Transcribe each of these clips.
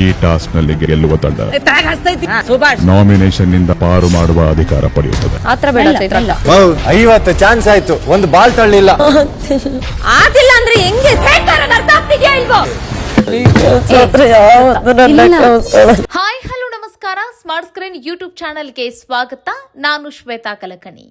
ಈ ಟಾಸ್ಕ್ನಲ್ಲಿ ಗೆಲ್ಲುವ ತಂಡ ನಾಮಿನೇಷನ್ನಿಂದ ಪಾರು ಮಾಡುವ ಅಧಿಕಾರ ಪಡೆಯುತ್ತದೆ. ಆತರ ಬೇಡ ಐವತ್ತು ಚಾನ್ಸ್ ಆಯ್ತು. ಒಂದು ಬಾಲ್ ತಳ್ಳಿಲ್ಲ. ಆಗಿಲ್ಲ ಅಂದ್ರೆ ಹೆಂಗೆ? ಹಾಯ್ ನಮಸ್ಕಾರ. ಸ್ಮಾರ್ಟ್ ಸ್ಕ್ರೀನ್ ಯೂಟ್ಯೂಬ್ ಚಾನೆಲ್ಗೆ ಸ್ವಾಗತ. ನಾನು ಶ್ವೇತಾ ಕಲಕಣಿ.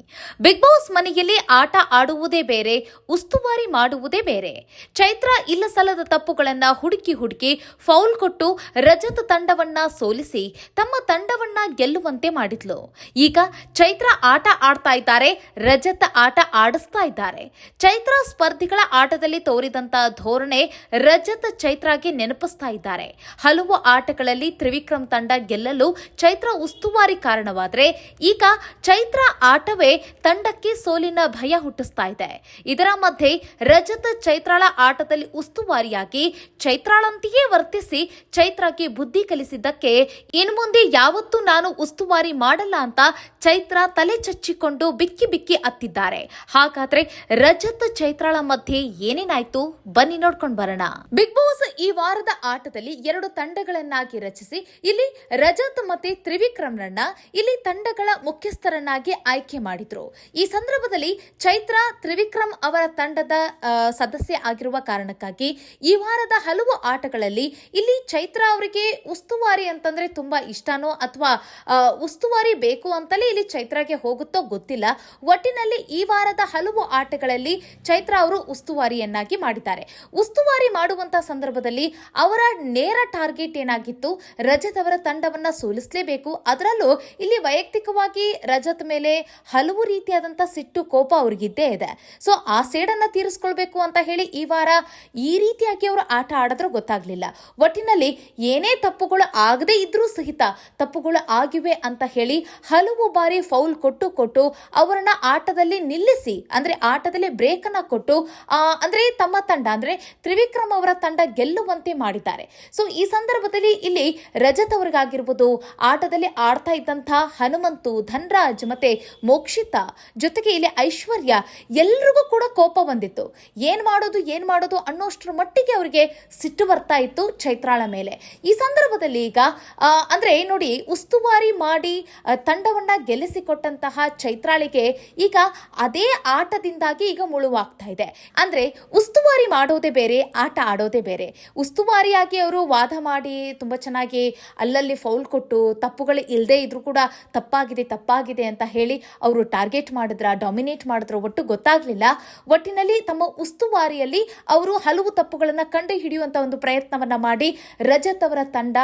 ಬಿಗ್ ಬಾಸ್ ಮನೆಯಲ್ಲಿ ಆಟ ಆಡುವುದೇ ಬೇರೆ, ಉಸ್ತುವಾರಿ ಮಾಡುವುದೇ ಬೇರೆ. ಚೈತ್ರ ಇಲ್ಲ ಸಲ್ಲದ ತಪ್ಪುಗಳನ್ನ ಹುಡುಕಿ ಹುಡುಕಿ ಫೌಲ್ ಕೊಟ್ಟು ರಜತ ತಂಡವನ್ನ ಸೋಲಿಸಿ ತಮ್ಮ ತಂಡವನ್ನ ಗೆಲ್ಲುವಂತೆ ಮಾಡಿದ್ಲು. ಈಗ ಚೈತ್ರ ಆಟ ಆಡ್ತಾ ಇದ್ದಾರೆ, ರಜತ ಆಟ ಆಡಿಸ್ತಾ ಇದ್ದಾರೆ. ಚೈತ್ರ ಸ್ಪರ್ಧಿಗಳ ಆಟದಲ್ಲಿ ತೋರಿದಂತ ಧೋರಣೆ ರಜತ ಚೈತ್ರಾಗೆ ನೆನಪಿಸ್ತಾ ಇದ್ದಾರೆ. ಹಲವು ಆಟಗಳಲ್ಲಿ ತ್ರಿವಿಕ್ರಮ್ ತಂಡ ಗೆಲ್ಲಲು ಚೈತ್ರ ಉಸ್ತುವಾರಿ ಕಾರಣವಾದರೆ ಈಗ ಚೈತ್ರ ಆಟವೇ ತಂಡಕ್ಕೆ ಸೋಲಿನ ಭಯ ಹುಟ್ಟಿಸ್ತಾ ಇದೆ. ಇದರ ಮಧ್ಯೆ ರಜತ ಚೈತ್ರಾಳ ಆಟದಲ್ಲಿ ಉಸ್ತುವಾರಿಯಾಗಿ ಚೈತ್ರಾಳಂತೆಯೇ ವರ್ತಿಸಿ ಚೈತ್ರಾಗೆ ಬುದ್ಧಿ ಕಲಿಸಿದ್ದಕ್ಕೆ ಇನ್ ಮುಂದೆ ಯಾವತ್ತೂ ನಾನು ಉಸ್ತುವಾರಿ ಮಾಡಲ್ಲ ಅಂತ ಚೈತ್ರ ತಲೆ ಚಚ್ಚಿಕೊಂಡು ಬಿಕ್ಕಿ ಬಿಕ್ಕಿ ಅತ್ತಿದ್ದಾರೆ ಹಾಗಾದ್ರೆ ರಜತ್ ಚೈತ್ರಾಳ ಮಧ್ಯೆ ಏನೇನಾಯ್ತು? ಬನ್ನಿ ನೋಡ್ಕೊಂಡು ಬರೋಣ. ಬಿಗ್ ಬಾಸ್ ಈ ವಾರದ ಆಟದಲ್ಲಿ ಎರಡು ತಂಡಗಳನ್ನಾಗಿ ರಚಿಸಿ, ಇಲ್ಲಿ ರಜತ್ ಮತ್ತೆ ತ್ರಿವಿಕ್ರಮ್ರನ್ನ ಇಲ್ಲಿ ತಂಡಗಳ ಮುಖ್ಯಸ್ಥರನ್ನಾಗಿ ಆಯ್ಕೆ ಮಾಡಿದ್ರು. ಈ ಸಂದರ್ಭದಲ್ಲಿ ಚೈತ್ರ ತ್ರಿವಿಕ್ರಮ್ ಅವರ ತಂಡದ ಸದಸ್ಯ ಸದಸ್ಯೆ ಆಗಿರುವ ಕಾರಣಕ್ಕಾಗಿ ಈ ವಾರದ ಹಲವು ಆಟಗಳಲ್ಲಿ ಇಲ್ಲಿ ಚೈತ್ರ ಅವರಿಗೆ ಉಸ್ತುವಾರಿ ಅಂತಂದ್ರೆ ತುಂಬಾ ಇಷ್ಟನೋ ಅಥವಾ ಉಸ್ತುವಾರಿ ಬೇಕು ಅಂತಲೇ ಇಲ್ಲಿ ಚೈತ್ರಾಗೆ ಹೋಗುತ್ತೋ ಗೊತ್ತಿಲ್ಲ. ಒಟ್ಟಿನಲ್ಲಿ ಈ ವಾರದ ಹಲವು ಆಟಗಳಲ್ಲಿ ಚೈತ್ರ ಅವರು ಉಸ್ತುವಾರಿಯನ್ನಾಗಿ ಮಾಡಿದ್ದಾರೆ. ಉಸ್ತುವಾರಿ ಮಾಡುವಂತ ಸಂದರ್ಭದಲ್ಲಿ ಅವರ ನೇರ ಟಾರ್ಗೆಟ್ ಏನಾಗಿತ್ತು? ರಜತ್ ಅವರ ತಂಡವನ್ನ ಸೋಲಿಸಲೇಬೇಕು. ಅದರಲ್ಲೂ ಇಲ್ಲಿ ವೈಯಕ್ತಿಕವಾಗಿ ರಜತ್ ಮೇಲೆ ಹಲವು ರೀತಿಯಾದಂಥ ಸಿಟ್ಟು ಕೋಪ ಅವ್ರಿಗಿದ್ದೇ ಇದೆ. ಸೊ ಆ ಸೇಡನ್ನ ತೀರಿಸ್ಕೊಳ್ಬೇಕು ಅಂತ ಹೇಳಿ ಈ ವಾರ ಈ ರೀತಿಯಾಗಿ ಅವರು ಆಟ ಆಡಿದ್ರೂ ಗೊತ್ತಾಗ್ಲಿಲ್ಲ. ಒಟ್ಟಿನಲ್ಲಿ ಏನೇ ತಪ್ಪುಗಳು ಆಗದೇ ಇದ್ರೂ ಸಹಿತ ತಪ್ಪುಗಳು ಆಗಿವೆ ಅಂತ ಹೇಳಿ ಹಲವು ಬಾರಿ ಫೌಲ್ ಕೊಟ್ಟು ಕೊಟ್ಟು ಅವರನ್ನ ಆಟದಲ್ಲಿ ನಿಲ್ಲಿಸಿ, ಅಂದ್ರೆ ಆಟದಲ್ಲಿ ಬ್ರೇಕ್ ಅನ್ನ ಕೊಟ್ಟು ಅಂದ್ರೆ ತಮ್ಮ ತಂಡ, ಅಂದ್ರೆ ತ್ರಿವಿಕ್ರಮ್ ಅವರ ತಂಡ ಗೆಲ್ಲುವಂತೆ ಮಾಡಿದ್ದಾರೆ. ಸೊ ಈ ಸಂದರ್ಭದಲ್ಲಿ ಇಲ್ಲಿ ರಜತ್ ಅವರಿಗಾಗಿರ್ಬೋದು ಆಟದಲ್ಲಿ ಆಡ್ತಾ ಇದ್ದಂತಹ ಹನುಮಂತು, ಧನ್ರಾಜ್ ಮತ್ತೆ ಮೋಕ್ಷಿತಾ ಜೊತೆಗೆ ಇಲ್ಲಿ ಐಶ್ವರ್ಯ ಎಲ್ರಿಗೂ ಕೂಡ ಕೋಪ ಬಂದಿತ್ತು. ಏನ್ ಮಾಡೋದು ಏನ್ ಮಾಡೋದು ಅನ್ನೋಷ್ಟರ ಮಟ್ಟಿಗೆ ಅವರಿಗೆ ಸಿಟ್ಟು ಬರ್ತಾ ಇತ್ತು ಚೈತ್ರಾಳ ಮೇಲೆ. ಈ ಸಂದರ್ಭದಲ್ಲಿ ಈಗ ಅಂದ್ರೆ ನೋಡಿ, ಉಸ್ತುವಾರಿ ಮಾಡಿ ತಂಡವನ್ನ ಗೆಲ್ಲಿಸಿಕೊಟ್ಟಂತಹ ಚೈತ್ರಾಳಿಗೆ ಈಗ ಅದೇ ಆಟದಿಂದಾಗಿ ಈಗ ಮುಳುವಾಗ್ತಾ ಇದೆ. ಅಂದ್ರೆ ಉಸ್ತುವಾರಿ ಮಾಡೋದೇ ಬೇರೆ, ಆಟ ಆಡೋದೇ ಬೇರೆ. ಉಸ್ತುವಾರಿಯಾಗಿ ಅವರು ವಾದ ಮಾಡಿ ತುಂಬಾ ಚೆನ್ನಾಗಿ ಅಲ್ಲಲ್ಲಿ ಫೌಲ್ ಕೊಟ್ಟು ತಪ್ಪುಗಳು ಇಲ್ಲದೆ ಇದ್ರೂ ಕೂಡ ತಪ್ಪಾಗಿದೆ ತಪ್ಪಾಗಿದೆ ಅಂತ ಹೇಳಿ ಅವರು ಟಾರ್ಗೆಟ್ ಮಾಡಿದ್ರ, ಡಾಮಿನೇಟ್ ಮಾಡಿದ್ರ ಒಟ್ಟು ಗೊತ್ತಾಗ್ಲಿಲ್ಲ. ಒಟ್ಟಿನಲ್ಲಿ ತಮ್ಮ ಉಸ್ತುವಾರಿಯಲ್ಲಿ ಅವರು ಹಲವು ತಪ್ಪುಗಳನ್ನು ಕಂಡು ಹಿಡಿಯುವಂತ ಒಂದು ಪ್ರಯತ್ನವನ್ನ ಮಾಡಿ, ರಜತ್ ಅವರ ತಂಡ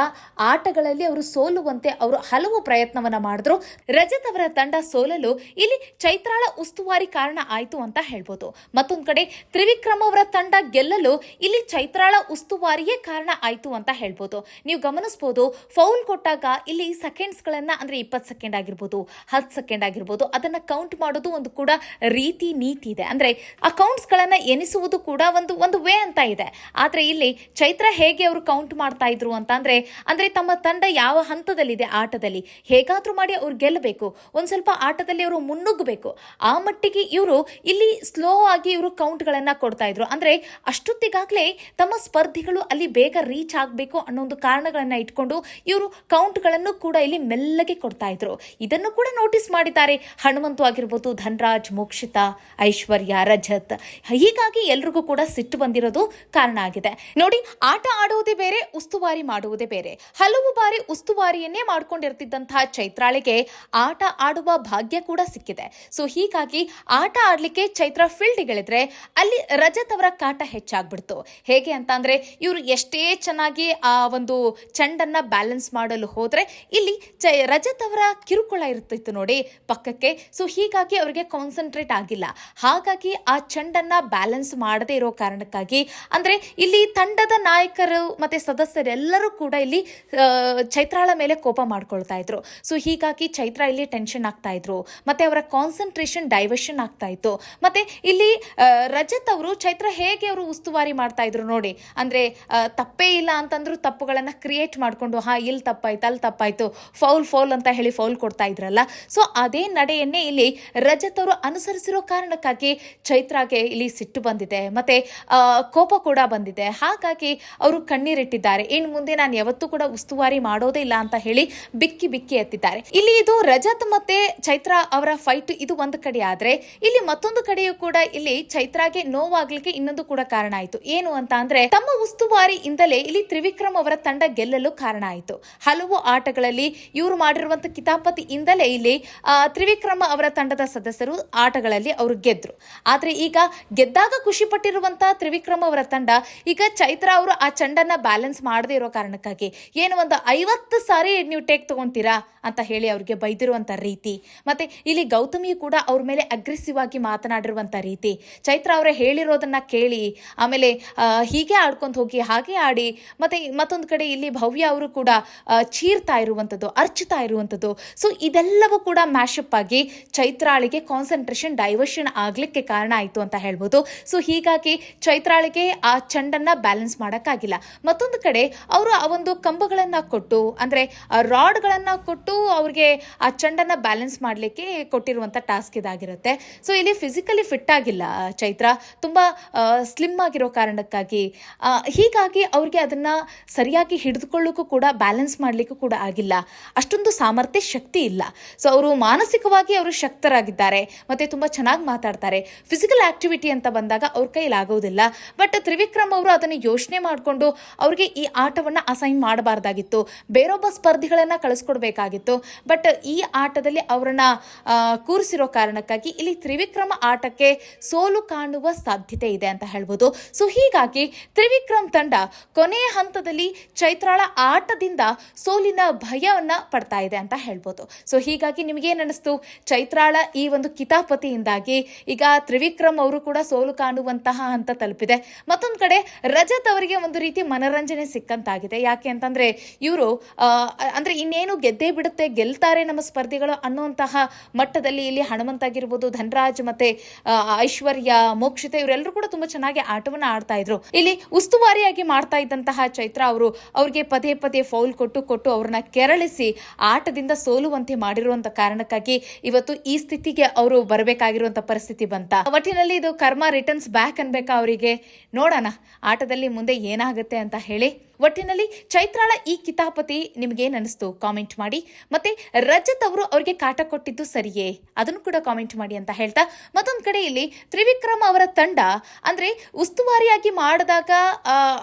ಆಟಗಳಲ್ಲಿ ಅವರು ಸೋಲುವಂತೆ ಅವರು ಹಲವು ಪ್ರಯತ್ನವನ್ನ ಮಾಡಿದ್ರು. ರಜತ್ ಅವರ ತಂಡ ಸೋಲಲು ಇಲ್ಲಿ ಚೈತ್ರಾಳ ಉಸ್ತುವಾರಿ ಕಾರಣ ಆಯಿತು ಅಂತ ಹೇಳ್ಬೋದು. ಮತ್ತೊಂದು ಕಡೆ ತ್ರಿವಿಕ್ರಮ್ ಅವರ ತಂಡ ಗೆಲ್ಲಲು ಇಲ್ಲಿ ಚೈತ್ರಾಳ ಉಸ್ತುವಾರಿಯೇ ಕಾರಣ ಆಯಿತು ಅಂತ ಹೇಳ್ಬೋದು. ನೀವು ಗಮನಿಸಬಹುದು ಫೌಲ್ ಕೊಟ್ಟಾಗ ಇಲ್ಲಿ ಸೆಕೆಂಡ್ಸ್ ಅಂದರೆ ಇಪ್ಪತ್ತು ಸೆಕೆಂಡ್ ಆಗಿರ್ಬೋದು, ಹತ್ತು ಸೆಕೆಂಡ್ ಆಗಿರ್ಬೋದು, ಅದನ್ನ ಕೌಂಟ್ ಮಾಡೋದು ಒಂದು ಕೂಡ ರೀತಿ ನೀತಿ ಇದೆ. ಅಂದ್ರೆ ಆ ಕೌಂಟ್ಸ್ ಗಳನ್ನ ಎನಿಸುವುದು ಕೂಡ ಒಂದು ಒಂದು ವೇ ಅಂತ ಇದೆ. ಆದ್ರೆ ಇಲ್ಲಿ ಚೈತ್ರ ಹೇಗೆ ಅವರು ಕೌಂಟ್ ಮಾಡ್ತಾ ಇದ್ರು ಅಂತ ಅಂದ್ರೆ ಅಂದ್ರೆ ತಮ್ಮ ತಂಡ ಯಾವ ಹಂತದಲ್ಲಿದೆ ಆಟದಲ್ಲಿ? ಹೇಗಾದ್ರೂ ಮಾಡಿ ಅವ್ರು ಗೆಲ್ಲಬೇಕು. ಒಂದ್ ಸ್ವಲ್ಪ ಆಟದಲ್ಲಿ ಅವರು ಮುನ್ನುಗ್ಗಬೇಕು. ಆ ಮಟ್ಟಿಗೆ ಇವರು ಇಲ್ಲಿ ಸ್ಲೋ ಆಗಿ ಇವರು ಕೌಂಟ್ಗಳನ್ನ ಕೊಡ್ತಾ ಇದ್ರು. ಅಂದ್ರೆ ಅಷ್ಟೊತ್ತಿಗಾಗಲೇ ತಮ್ಮ ಸ್ಪರ್ಧಿಗಳು ಅಲ್ಲಿ ಬೇಗ ರೀಚ್ ಆಗಬೇಕು ಅನ್ನೋ ಒಂದು ಕಾರಣಗಳನ್ನ ಇಟ್ಕೊಂಡು ಇವರು ಕೌಂಟ್ಗಳನ್ನು ಕೂಡ ಇಲ್ಲಿ ಮೆಲ್ಲಗೆ ಕೊಡ್ತಾ ಇದ್ರು. ಇದನ್ನು ಕೂಡ ನೋಟಿಸ್ ಮಾಡಿದ್ದಾರೆ. ಹನುಮಂತು ಆಗಿರ್ಬೋದು, ಧನ್ರಾಜ್, ಮೋಕ್ಷಿತ, ಐಶ್ವರ್ಯ, ರಜತ್. ಹೀಗಾಗಿ ಎಲ್ರಿಗೂ ಕೂಡ ಸಿಟ್ಟು ಬಂದಿರೋದು ಕಾರಣ ಆಗಿದೆ. ನೋಡಿ, ಆಟ ಆಡುವುದೇ ಬೇರೆ, ಉಸ್ತುವಾರಿ ಮಾಡುವುದೇ ಬೇರೆ. ಹಲವು ಬಾರಿ ಉಸ್ತುವಾರಿಯನ್ನೇ ಮಾಡ್ಕೊಂಡಿರ್ತಿದ್ದಂತಹ ಚೈತ್ರಾಳಿಗೆ ಆಟ ಆಡುವ ಭಾಗ್ಯ ಕೂಡ ಸಿಕ್ಕಿದೆ. ಸೊ, ಹೀಗಾಗಿ ಆಟ ಆಡ್ಲಿಕ್ಕೆ ಚೈತ್ರ ಫೀಲ್ಡ್ಗಳಿದ್ರೆ ಅಲ್ಲಿ ರಜತ್ ಅವರ ಕಾಟ ಹೆಚ್ಚಾಗ್ಬಿಡ್ತು. ಹೇಗೆ ಅಂತ ಅಂದ್ರೆ ಇವರು ಎಷ್ಟೇ ಚೆನ್ನಾಗಿ ಆ ಒಂದು ಚಂಡನ್ನ ಬ್ಯಾಲೆನ್ಸ್ ಮಾಡಲು ಹೋದ್ರೆ ಇಲ್ಲಿ ಚ- ರಜತ್ ಅವರ ಕಿರುಕುಳ ಇರ್ತಿತ್ತು ನೋಡಿ ಪಕ್ಕಕ್ಕೆ. ಸೊ ಹೀಗಾಗಿ ಅವರಿಗೆ ಕಾನ್ಸಂಟ್ರೇಟ್ ಆಗಿಲ್ಲ. ಹಾಗಾಗಿ ಆ ಚೆಂಡನ್ನ ಬ್ಯಾಲೆನ್ಸ್ ಮಾಡದೇ ಇರೋ ಕಾರಣಕ್ಕಾಗಿ ಅಂದ್ರೆ ಇಲ್ಲಿ ತಂಡದ ನಾಯಕರು ಮತ್ತೆ ಸದಸ್ಯರೆಲ್ಲರೂ ಕೂಡ ಇಲ್ಲಿ ಚೈತ್ರಾಳ ಮೇಲೆ ಕೋಪ ಮಾಡ್ಕೊಳ್ತಾ ಇದ್ರು. ಸೊ ಹೀಗಾಗಿ ಚೈತ್ರ ಇಲ್ಲಿ ಟೆನ್ಷನ್ ಆಗ್ತಾ ಇದ್ರು. ಮತ್ತೆ ಅವರ ಕಾನ್ಸಂಟ್ರೇಷನ್ ಡೈವರ್ಷನ್ ಆಗ್ತಾ ಇತ್ತು. ಮತ್ತೆ ಇಲ್ಲಿ ರಜತ್ ಅವರು ಚೈತ್ರ ಹೇಗೆ ಅವರು ಉಸ್ತುವಾರಿ ಮಾಡ್ತಾ ಇದ್ರು ನೋಡಿ. ಅಂದ್ರೆ ತಪ್ಪೇ ಇಲ್ಲ ಅಂತಂದ್ರು ತಪ್ಪುಗಳನ್ನ ಕ್ರಿಯೇಟ್ ಮಾಡ್ಕೊಂಡು, ಹಾ, ಇಲ್ಲಿ ತಪ್ಪಾಯ್ತು ಅಲ್ಲಿ ತಪ್ಪಾಯ್ತು. ಫೌಲ್ ಫೌಲ್ ಅಂತ ಹೇಳಿ ಫೌಲ್ ಕೊಡ್ತಾ ಇದ್ರಲ್ಲ. ಸೊ ಅದೇ ನಡೆಯನ್ನೇ ಇಲ್ಲಿ ರಜತ್ ಅವರು ಅನುಸರಿಸಿರೋ ಕಾರಣಕ್ಕಾಗಿ ಚೈತ್ರಾಗೆ ಇಲ್ಲಿ ಸಿಟ್ಟು ಬಂದಿದೆ. ಮತ್ತೆ ಕೋಪ ಕೂಡ ಬಂದಿದೆ. ಹಾಗಾಗಿ ಅವರು ಕಣ್ಣೀರಿಟ್ಟಿದ್ದಾರೆ. ಇನ್ನು ಮುಂದೆ ನಾನು ಯಾವತ್ತೂ ಕೂಡ ಉಸ್ತುವಾರಿ ಮಾಡೋದೇ ಇಲ್ಲ ಅಂತ ಹೇಳಿ ಬಿಕ್ಕಿ ಬಿಕ್ಕಿ ಎತ್ತಿದ್ದಾರೆ. ಇಲ್ಲಿ ಇದು ರಜತ್ ಮತ್ತೆ ಚೈತ್ರಾ ಅವರ ಫೈಟ್ ಇದು ಒಂದು ಕಡೆ ಆದ್ರೆ, ಇಲ್ಲಿ ಮತ್ತೊಂದು ಕಡೆಯೂ ಕೂಡ ಇಲ್ಲಿ ಚೈತ್ರಾಗೆ ನೋವಾಗ್ಲಿಕ್ಕೆ ಇನ್ನೊಂದು ಕೂಡ ಕಾರಣ ಆಯ್ತು. ಏನು ಅಂತ ಅಂದ್ರೆ, ತಮ್ಮ ಉಸ್ತುವಾರಿಯಿಂದಲೇ ಇಲ್ಲಿ ತ್ರಿವಿಕ್ರಮ್ ಅವರ ತಂಡ ಗೆಲ್ಲಲು ಕಾರಣ ಆಯ್ತು. ಹಲವು ಆಟಗಳಲ್ಲಿ ಇವರು ಮಾಡಿರುವಂತ ಕಿತಾಪತಿಯಿಂದಲೇ ಇಲ್ಲಿ ತ್ರಿವಿಕ್ರಮ ಅವರ ತಂಡದ ಸದಸ್ಯರು ಆಟಗಳಲ್ಲಿ ಅವರು ಗೆದ್ರು. ಆದರೆ ಈಗ ಗೆದ್ದಾಗ ಖುಷಿ ಪಟ್ಟಿರುವಂತ ತ್ರಿವಿಕ್ರಮ ಅವರ ತಂಡ ಈಗ ಚೈತ್ರ ಅವರು ಆ ಚಂಡನ್ನ ಬ್ಯಾಲೆನ್ಸ್ ಮಾಡದೇ ಇರೋ ಕಾರಣಕ್ಕಾಗಿ ಏನು ಒಂದು ಐವತ್ತು ಸಾರಿ ನೀವು ಟೇಕ್ ತಗೊಂತೀರಾ ಅಂತ ಹೇಳಿ ಅವ್ರಿಗೆ ಬೈದಿರುವಂತ ರೀತಿ. ಮತ್ತೆ ಇಲ್ಲಿ ಗೌತಮಿ ಕೂಡ ಅವ್ರ ಮೇಲೆ ಅಗ್ರೆಸಿವ್ ಆಗಿ ಮಾತನಾಡಿರುವಂತ ರೀತಿ. ಚೈತ್ರ ಅವರೇ ಹೇಳಿರೋದನ್ನ ಕೇಳಿ ಆಮೇಲೆ ಹೀಗೆ ಆಡ್ಕೊಂಡು ಹೋಗಿ ಹಾಗೆ ಆಡಿ ಮತ್ತೆ ಮತ್ತೊಂದು ಕಡೆ ಇಲ್ಲಿ ಭವ್ಯ ಅವರು ಕೂಡ ಆ, ಚೀರ್ತಾ ಇರುವಂಥದ್ದು ಅರ್ಚ್ತಾ ಇರುವಂಥದ್ದು. ಸೊ ಇದೆಲ್ಲವೂ ಕೂಡ ಮ್ಯಾಶಪ್ ಆಗಿ ಚೈತ್ರಾಳಿಗೆ ಕಾನ್ಸಂಟ್ರೇಷನ್ ಡೈವರ್ಷನ್ ಆಗಲಿಕ್ಕೆ ಕಾರಣ ಆಯಿತು ಅಂತ ಹೇಳ್ಬೋದು. ಸೊ ಹೀಗಾಗಿ ಚೈತ್ರಾಳಿಗೆ ಆ ಚೆಂಡನ್ನ ಬ್ಯಾಲೆನ್ಸ್ ಮಾಡೋಕ್ಕಾಗಿಲ್ಲ. ಮತ್ತೊಂದು ಕಡೆ ಅವರು ಆ ಒಂದು ಕಂಬಗಳನ್ನು ಕೊಟ್ಟು, ಅಂದ್ರೆ ರಾಡ್ಗಳನ್ನು ಕೊಟ್ಟು ಅವ್ರಿಗೆ ಆ ಚೆಂಡನ್ನ ಬ್ಯಾಲೆನ್ಸ್ ಮಾಡಲಿಕ್ಕೆ ಕೊಟ್ಟಿರುವಂಥ ಟಾಸ್ಕ್ ಇದಾಗಿರುತ್ತೆ. ಸೊ ಇಲ್ಲಿ ಫಿಸಿಕಲಿ ಫಿಟ್ ಆಗಿಲ್ಲ ಚೈತ್ರ. ತುಂಬಾ ಸ್ಲಿಮ್ ಆಗಿರೋ ಕಾರಣಕ್ಕಾಗಿ. ಹೀಗಾಗಿ ಅವ್ರಿಗೆ ಅದನ್ನ ಸರಿಯಾಗಿ ಹಿಡಿದುಕೊಳ್ಳೋಕ್ಕೂ ಕೂಡ ಬ್ಯಾಲೆನ್ಸ್ ಮಾಡಲಿಕ್ಕೂ ಕೂಡ ಆಗಿಲ್ಲ. ಅಷ್ಟೊಂದು ಸಾಮರ್ಥ್ಯ, ಶಕ್ತಿ ಇಲ್ಲ. ಸೊ ಅವರು ಮಾನಸಿಕವಾಗಿ ಅವರು ಶಕ್ತರಾಗಿದ್ದಾರೆ. ಮತ್ತು ತುಂಬ ಚೆನ್ನಾಗಿ ಮಾತಾಡ್ತಾರೆ. ಫಿಸಿಕಲ್ ಆಕ್ಟಿವಿಟಿ ಅಂತ ಬಂದಾಗ ಅವ್ರ ಕೈಲಿ ಆಗೋದಿಲ್ಲ. ಬಟ್ ತ್ರಿವಿಕ್ರಮ್ ಅವರು ಅದನ್ನು ಯೋಚನೆ ಮಾಡಿಕೊಂಡು ಅವ್ರಿಗೆ ಈ ಆಟವನ್ನು ಅಸೈನ್ ಮಾಡಬಾರ್ದಾಗಿತ್ತು. ಬೇರೊಬ್ಬ ಸ್ಪರ್ಧಿಗಳನ್ನು ಕಳಿಸ್ಕೊಡ್ಬೇಕಾಗಿತ್ತು. ಬಟ್ ಈ ಆಟದಲ್ಲಿ ಅವರನ್ನ ಕೂರಿಸಿರೋ ಕಾರಣಕ್ಕಾಗಿ ಇಲ್ಲಿ ತ್ರಿವಿಕ್ರಮ ಆಟಕ್ಕೆ ಸೋಲು ಕಾಣುವ ಸಾಧ್ಯತೆ ಇದೆ ಅಂತ ಹೇಳ್ಬೋದು. ಸೊ ಹೀಗಾಗಿ ತ್ರಿವಿಕ್ರಮ್ ತಂಡ ಕೊನೆಯ ಹಂತದಲ್ಲಿ ಚೈತ್ರಾಳ ಆಟದಿಂದ ಸೋಲಿನ ಭಯವನ್ನ ಪಡ್ತಾ ಇದೆ ಅಂತ ಹೇಳ್ಬೋದು. ಸೊ ಹೀಗಾಗಿ ನಿಮಗೇನು ಅನ್ನಿಸ್ತು ಚೈತ್ರಾಳ ಈ ಒಂದು ಕಿತಾಪತಿಯಿಂದಾಗಿ ಈಗ ತ್ರಿವಿಕ್ರಮ್ ಅವರು ಕೂಡ ಸೋಲು ಕಾಣುವಂತಹ ಹಂತ ತಲುಪಿದೆ. ಮತ್ತೊಂದು ಕಡೆ ರಜತ್ ಅವರಿಗೆ ಒಂದು ರೀತಿ ಮನರಂಜನೆ ಸಿಕ್ಕಂತಾಗಿದೆ. ಯಾಕೆ ಅಂತಂದ್ರೆ ಇವರು ಅಂದ್ರೆ ಇನ್ನೇನು ಗೆದ್ದೇ ಬಿಡುತ್ತೆ, ಗೆಲ್ತಾರೆ ನಮ್ಮ ಸ್ಪರ್ಧಿಗಳು ಅನ್ನುವಂತಹ ಮಟ್ಟದಲ್ಲಿ ಇಲ್ಲಿ ಹನುಮಂತ ಆಗಿರ್ಬೋದು ಧನರಾಜ್ ಮತ್ತೆ ಐಶ್ವರ್ಯ, ಮೋಕ್ಷಿತ ಇವರೆಲ್ಲರೂ ಕೂಡ ತುಂಬಾ ಚೆನ್ನಾಗಿ ಆಟವನ್ನ ಆಡ್ತಾ ಇದ್ರು. ಇಲ್ಲಿ ಉಸ್ತುವಾರಿಯಾಗಿ ಮಾಡ್ತಾ ಇದ್ದಂತಹ ಚೈತ್ರ ಅವರು ಅವ್ರಿಗೆ ಪದೇ ಪದೇ ಫೌಲ್ ಕೊಟ್ಟು ಕೊಟ್ಟು ಅವ್ರನ್ನ ಕೆರಳಿಸಿ ಆಟದಿಂದ ಸೋಲುವಂತೆ ಮಾಡಿರುವಂತ ಕಾರಣಕ್ಕಾಗಿ ಇವತ್ತು ಈ ಸ್ಥಿತಿಗೆ ಅವರು ಬರಬೇಕಾಗಿರುವಂತ ಪರಿಸ್ಥಿತಿ ಬಂತ. ಒಟ್ಟಿನಲ್ಲಿ ಇದು ಕರ್ಮ ರಿಟರ್ನ್ಸ್ ಬ್ಯಾಕ್ ಅನ್ಬೇಕಾ ಅವರಿಗೆ? ನೋಡೋಣ. ಆಟದಲ್ಲಿ ಮುಂದೆ ಏನಾಗುತ್ತೆ ಅಂತ ಹೇಳಿ. ಒಟ್ಟಿನಲ್ಲಿ ಚೈತ್ರಾಳ ಈ ಕಿತಾಪತಿ ನಿಮಗೇನು ಅನಿಸ್ತು ಕಾಮೆಂಟ್ ಮಾಡಿ. ಮತ್ತೆ ರಜತ್ ಅವರು ಅವರಿಗೆ ಕಾಟ ಕೊಟ್ಟಿದ್ದು ಸರಿಯೇ? ಅದನ್ನು ಕೂಡ ಕಾಮೆಂಟ್ ಮಾಡಿ ಅಂತ ಹೇಳ್ತಾ, ಮತ್ತೊಂದು ಕಡೆ ಇಲ್ಲಿ ತ್ರಿವಿಕ್ರಮ್ ಅವರ ತಂಡ, ಅಂದ್ರೆ ಉಸ್ತುವಾರಿಯಾಗಿ ಮಾಡಿದಾಗ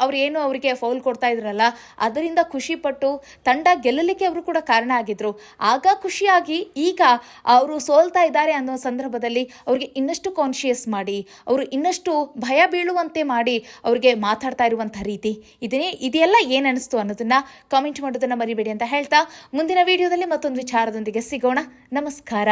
ಅವ್ರು ಏನು ಅವರಿಗೆ ಫೌಲ್ ಕೊಡ್ತಾ ಇದ್ರಲ್ಲ, ಅದರಿಂದ ಖುಷಿ ಪಟ್ಟು ತಂಡ ಗೆಲ್ಲಲಿಕ್ಕೆ ಅವರು ಕೂಡ ಕಾರಣ ಆಗಿದ್ರು. ಆಗ ಖುಷಿಯಾಗಿ ಈಗ ಅವರು ಸೋಲ್ತಾ ಇದ್ದಾರೆ ಅನ್ನೋ ಸಂದರ್ಭದಲ್ಲಿ ಅವ್ರಿಗೆ ಇನ್ನಷ್ಟು ಕಾನ್ಶಿಯಸ್ ಮಾಡಿ, ಅವರು ಇನ್ನಷ್ಟು ಭಯ ಬೀಳುವಂತೆ ಮಾಡಿ ಅವ್ರಿಗೆ ಮಾತಾಡ್ತಾ ಇರುವಂಥ ರೀತಿ. ಇದನ್ನೇ ಇದೆಲ್ಲ ಏನು ಅನಿಸ್ತು ಅನ್ನೋದನ್ನ ಕಾಮೆಂಟ್ ಮಾಡೋದನ್ನ ಮರಿಬೇಡಿ ಅಂತ ಹೇಳ್ತಾ ಮುಂದಿನ ವಿಡಿಯೋದಲ್ಲಿ ಮತ್ತೊಂದು ವಿಚಾರದೊಂದಿಗೆ ಸಿಗೋಣ. ನಮಸ್ಕಾರ.